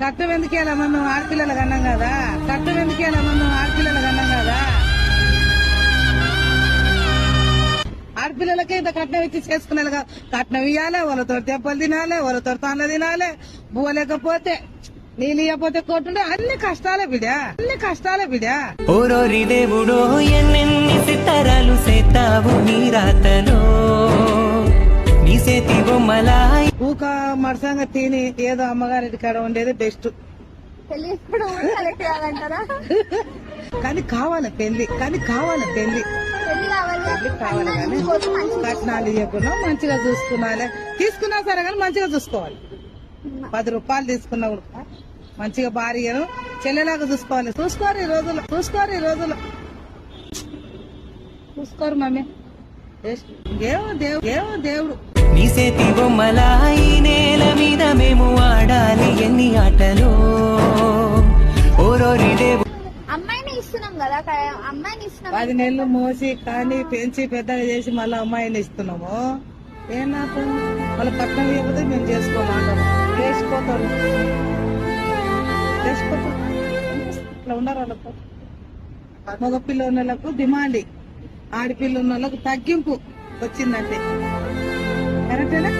కట్టం ఎందుకేలా మనం ఆడపిల్లలు కన్నాం కదా. కట్టం ఎందుకేలా మనం ఆడపిల్లలు కన్నాం కదా. ఆడపిల్లలకే ఇంత కట్నం ఇచ్చి చేసుకునేది కాదు కట్నం ఇవ్వాలి వాళ్ళతో దెబ్బలు తినాలి వాళ్ళతో తాన్లు తినాలి బువ్వ నీళ్ళు ఇవ్వకపోతే కొట్టుండే అన్ని కష్టాలే బిడ్డ అన్ని కష్టాలే బిడ్డ. ఓరోరి దేవుడో ఎన్నెన్ని సితారాలు సేతావు నీ రాతలో? ఊక మడసంగా తిని ఏదో అమ్మగారి కాడ ఉండేది బెస్ట్ కానీ కావాలి పెళ్ళి కానీ కావాలి పెళ్ళి కావాలి కానీ కట్నాలు ఇవ్వకుండా మంచిగా చూసుకున్నాలి. తీసుకున్నా సరే కానీ మంచిగా చూసుకోవాలి. పది రూపాయలు తీసుకున్నా కూడా మంచిగా భార్యను చెల్లెలాగా చూసుకోవాలి. చూసుకోరు ఈ రోజుల్లో చూసుకోరు ఈ రోజుల్లో చూసుకోరు మమ్మీ. ఏమో దేవుడు ఏమో దేవుడు. నీ చేతి బొమ్మలాయి ఇస్తున్నాం కదా అమ్మాయిని ఇస్తున్నాం పది నెలలు మోసి కానీ పెంచి పెద్దగా చేసి మళ్ళీ అమ్మాయిని ఇస్తున్నాము. ఏం నాకు వాళ్ళ పట్నం ఇవ్వకపోతే మేము చేసుకోమంటాము చేసుకోతారు చేసుకోతారు ఇట్లా ఉన్నారు వాళ్ళతో మగ పిల్లలకు డిమాండ్ ఆడపిల్ల ఉన్న వాళ్ళకు తగ్గింపు వచ్చిందంటే. కరెక్టేనా?